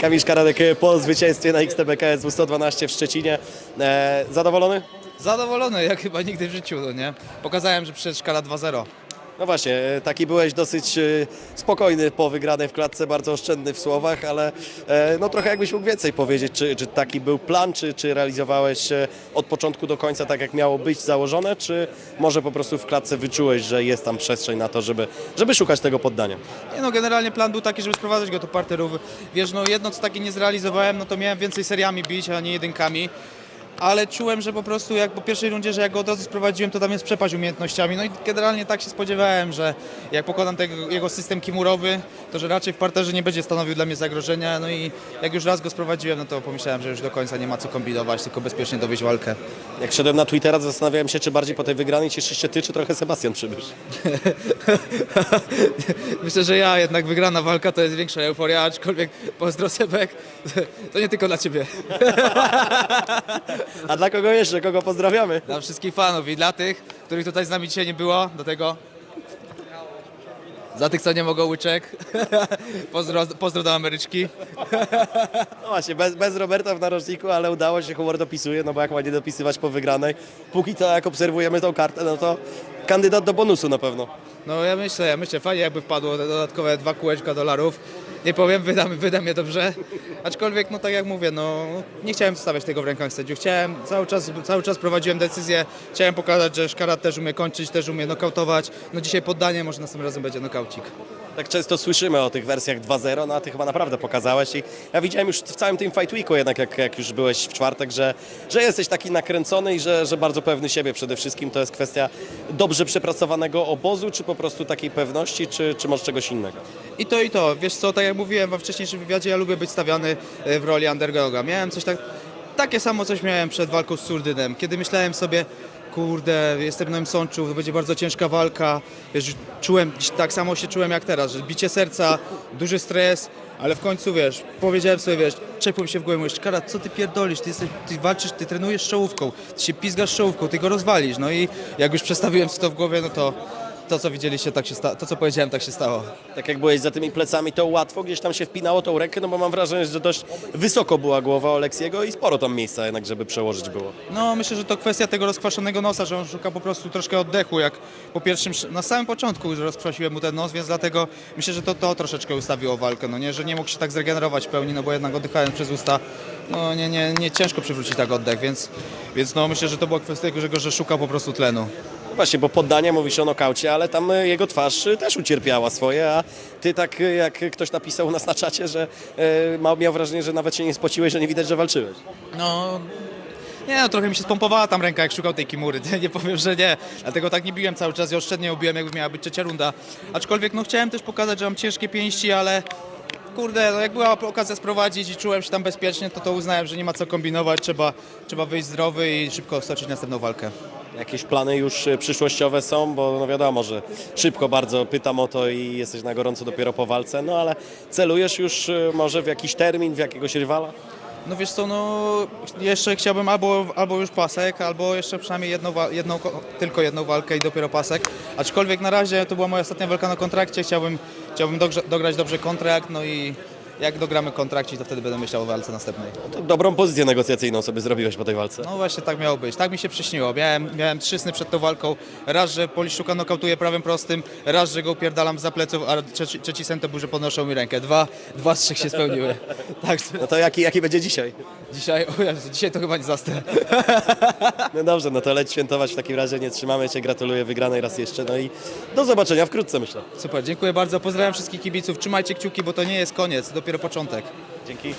Kamil Szkaradek po zwycięstwie na XTB KSW 112 w Szczecinie. E, zadowolony? Zadowolony, jak chyba nigdy w życiu, no nie? Pokazałem, że przyszedł szkala 2-0. No właśnie, e, taki byłeś dosyć e, spokojny po wygranej w klatce, bardzo oszczędny w słowach, ale e, no trochę jakbyś mógł więcej powiedzieć, czy, czy taki był plan, czy, czy realizowałeś od początku do końca tak jak miało być założone, czy może po prostu w klatce wyczułeś, że jest tam przestrzeń na to, żeby, żeby szukać tego poddania? Nie no, generalnie plan był taki, żeby sprowadzać go do parterów. Wiesz, no jedno co takie nie zrealizowałem, no to miałem więcej seriami bić, a nie jedynkami. Ale czułem, że po prostu jak po pierwszej rundzie, że jak go od razu sprowadziłem, to tam jest przepaść umiejętnościami. No i generalnie tak się spodziewałem, że jak pokonam tego, jego system kimurowy, to że raczej w parterze nie będzie stanowił dla mnie zagrożenia. No i jak już raz go sprowadziłem, no to pomyślałem, że już do końca nie ma co kombinować, tylko bezpiecznie dowieść walkę. Jak szedłem na Twittera, zastanawiałem się, czy bardziej po tej wygranej cieszysz się ty, czy trochę Sebastian Przybysz. Myślę, że ja jednak wygrana walka to jest większa euforia, aczkolwiek pozdro Sebek, to nie tylko dla Ciebie. A dla kogo jeszcze? Kogo pozdrawiamy? Dla wszystkich fanów i dla tych, których tutaj z nami dzisiaj nie było, do tego za tych, co nie mogą łyczek. Pozdro, pozdro do Ameryczki. No właśnie, bez, bez Roberta w narożniku, ale udało się, humor dopisuje, no bo jak ma nie dopisywać po wygranej. Póki co, jak obserwujemy tą kartę, no to kandydat do bonusu na pewno. No ja myślę, ja myślę, fajnie jakby wpadło dodatkowe dwa kółeczka dolarów. Nie powiem, wydam, wydam je dobrze. Aczkolwiek, no tak jak mówię, no nie chciałem stawiać tego w rękach sędziów. Chciałem, cały czas, cały czas prowadziłem decyzję. Chciałem pokazać, że Szkarat też umie kończyć, też umie nokautować. No dzisiaj poddanie, może następnym razem będzie nokaucik. Tak często słyszymy o tych wersjach 2.0, no a ty chyba naprawdę pokazałeś i ja widziałem już w całym tym Fight Weeku jednak, jak, jak już byłeś w czwartek, że, że jesteś taki nakręcony i że, że bardzo pewny siebie przede wszystkim. To jest kwestia dobrze przepracowanego obozu, czy po prostu takiej pewności, czy, czy może czegoś innego? I to i to. Wiesz co, tak jak mówiłem we wcześniejszym wywiadzie, ja lubię być stawiany e, w roli underdoga. Miałem coś tak, takie samo coś miałem przed walką z Surdynem, kiedy myślałem sobie, kurde, jestem na Sączu, to będzie bardzo ciężka walka. Wiesz, czułem, tak samo się czułem jak teraz, że bicie serca, duży stres, ale w końcu, wiesz, powiedziałem sobie, wiesz, czepłem się w głowę, mówisz, Kara, co ty pierdolisz, ty, jesteś, ty walczysz, ty trenujesz czołówką, ty się pizgasz czołówką, ty go rozwalisz. No i jak już przestawiłem to w głowie, no to to, co widzieliście, tak się sta- to, co powiedziałem, tak się stało. Tak jak byłeś za tymi plecami, to łatwo gdzieś tam się wpinało tą rękę, no bo mam wrażenie, że dość wysoko była głowa Oleksiego i sporo tam miejsca jednak, żeby przełożyć było. No, myślę, że to kwestia tego rozkwaszonego nosa, że on szuka po prostu troszkę oddechu, jak po pierwszym, sz- na samym początku już rozkwasiłem mu ten nos, więc dlatego myślę, że to, to troszeczkę ustawiło walkę, no nie, że nie mógł się tak zregenerować w pełni, no bo jednak oddychając przez usta, no nie, nie, nie ciężko przywrócić tak oddech, więc, więc no myślę, że to była kwestia tego, że, go- że szukał po prostu tlenu. Właśnie, bo poddanie mówi się o nokaucie, ale tam e, jego twarz e, też ucierpiała swoje, a ty tak e, jak ktoś napisał u nas na czacie, że miał wrażenie, że nawet się nie spociłeś, że nie widać, że walczyłeś. No, nie no, trochę mi się spompowała tam ręka, jak szukał tej kimury, nie powiem, że nie. Dlatego tak nie biłem cały czas i oszczędnie ubiłem, jakby miała być trzecia runda. Aczkolwiek no chciałem też pokazać, że mam ciężkie pięści, ale kurde, no jak była okazja sprowadzić i czułem się tam bezpiecznie, to to uznałem, że nie ma co kombinować, trzeba, trzeba wyjść zdrowy i szybko stoczyć następną walkę. Jakieś plany już e, przyszłościowe są, bo no wiadomo, że szybko bardzo pytam o to i jesteś na gorąco dopiero po walce, no ale celujesz już e, może w jakiś termin, w jakiegoś rywala? No wiesz co, no jeszcze chciałbym albo, albo już pasek, albo jeszcze przynajmniej jedną, jedną, ko- tylko jedną walkę i dopiero pasek. Aczkolwiek na razie to była moja ostatnia walka na kontrakcie, chciałbym, chciałbym dogrze, dograć dobrze kontrakt, no i jak dogramy kontrakcik, to wtedy będę myślał o walce następnej. To dobrą pozycję negocjacyjną sobie zrobiłeś po tej walce. No właśnie tak miało być, tak mi się przyśniło. Miałem, miałem trzy sny przed tą walką. Raz, że Poliszuka nokautuje prawym prostym, raz, że go upierdalam za pleców, a trzeci, trzeci sen to był, że podnoszą mi rękę. Dwa, dwa z trzech się spełniły. Także No to jaki, jaki będzie dzisiaj? dzisiaj, o Jezu, dzisiaj to chyba nie zastę. No dobrze, no to leć świętować w takim razie, nie trzymamy Cię, gratuluję wygranej raz jeszcze, no i do zobaczenia wkrótce myślę. Super, dziękuję bardzo. Pozdrawiam wszystkich kibiców. Trzymajcie kciuki, bo to nie jest koniec, dopiero początek. Dzięki.